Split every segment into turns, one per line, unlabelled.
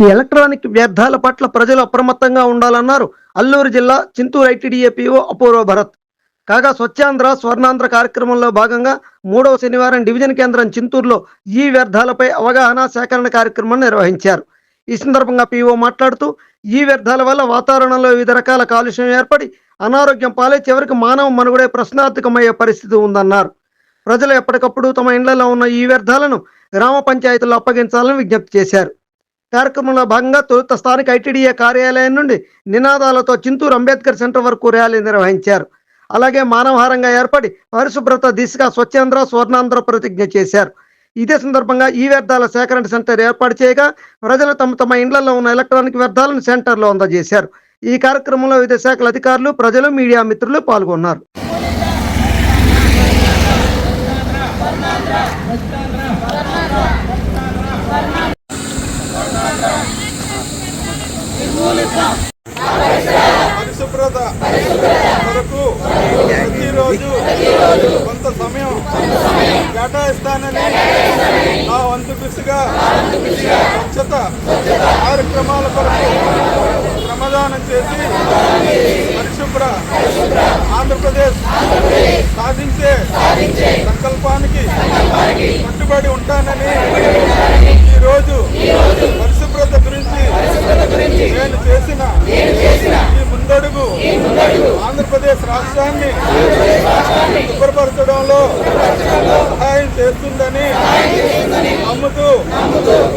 ఈ ఎలక్ట్రానిక్ వ్యర్థాల పట్ల ప్రజలు అప్రమత్తంగా ఉండాలన్నారు అల్లూరు జిల్లా చింతూరు ఐటీడీఏపీఓ అపూర్వ భరత్. కాగా స్వచ్ఛాంధ్ర స్వర్ణాంధ్ర కార్యక్రమంలో భాగంగా మూడవ శనివారం డివిజన్ కేంద్రం చింతూరులో ఈ వ్యర్థాలపై అవగాహన సేకరణ కార్యక్రమం నిర్వహించారు. ఈ సందర్భంగా పీఓ మాట్లాడుతూ ఈ వ్యర్థాల వల్ల వాతావరణంలో వివిధ రకాల కాలుష్యం ఏర్పడి అనారోగ్యం పాలై చివరికి మానవ మనుగడే ప్రశ్నార్థకమయ్యే పరిస్థితి ఉందన్నారు. ప్రజలు ఎప్పటికప్పుడు తమ ఇండ్లలో ఉన్న ఈ వ్యర్థాలను గ్రామ పంచాయతీల్లో అప్పగించాలని విజ్ఞప్తి చేశారు. కార్యక్రమంలో భాగంగా తొలుత స్థానిక ఐటీడీఏ కార్యాలయం నుండి నినాదాలతో చింతూరు అంబేద్కర్ సెంటర్ వరకు ర్యాలీ నిర్వహించారు. అలాగే మానవహారంగా ఏర్పడి పరిశుభ్రత దిశగా స్వచ్ఛాంధ్ర స్వర్ణాంధ్ర ప్రతిజ్ఞ చేశారు. ఇదే సందర్భంగా ఈ వ్యర్థాల సేకరణ సెంటర్ ఏర్పాటు చేయగా ప్రజలు తమ తమ ఇండ్లలో ఉన్న ఎలక్ట్రానిక్ వ్యర్థాలను సెంటర్లో అందజేశారు. ఈ కార్యక్రమంలో వివిధ శాఖల అధికారులు ప్రజలు మీడియా మిత్రులు పాల్గొన్నారు
పరిశుభ్రత కొరకు ప్రతిరోజు కొంత సమయం. కేటాయిస్తానని నా వంతు కృషిగా స్వచ్ఛత కార్యక్రమాల కొరకు శ్రమదానం చేసి పరిశుభ్ర ఆంధ్రప్రదేశ్ రాష్ట్రాన్ని శుభ్రపరచడంలో సహాయం చేస్తుందని నమ్ముతూ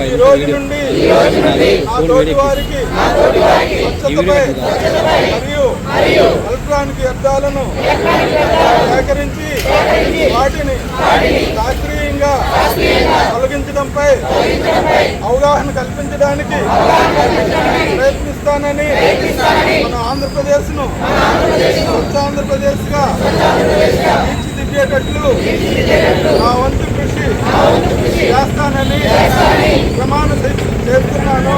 ఈ రోజు నుండి ఆ తోటి వారికి స్వచ్ఛతపై మరియు ఎలక్ట్రానిక్ వ్యర్థాలను సేకరించి వాటిని శాస్త్రీయంగా తొలగించడంపై అవగాహన కల్పించడానికి ప్రయత్నిస్తానని మన ఆంధ్రప్రదేశ్ను స్వచ్ఛ ఆంధ్రప్రదేశ్గా తీర్చిదిద్దేటట్లు నా వంతు కృషి చేస్తానని ప్రమాణ చేస్తున్నాను.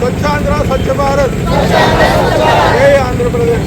స్వచ్ఛాంధ్ర స్వచ్ఛ భారత్. జై ఆంధ్రప్రదేశ్.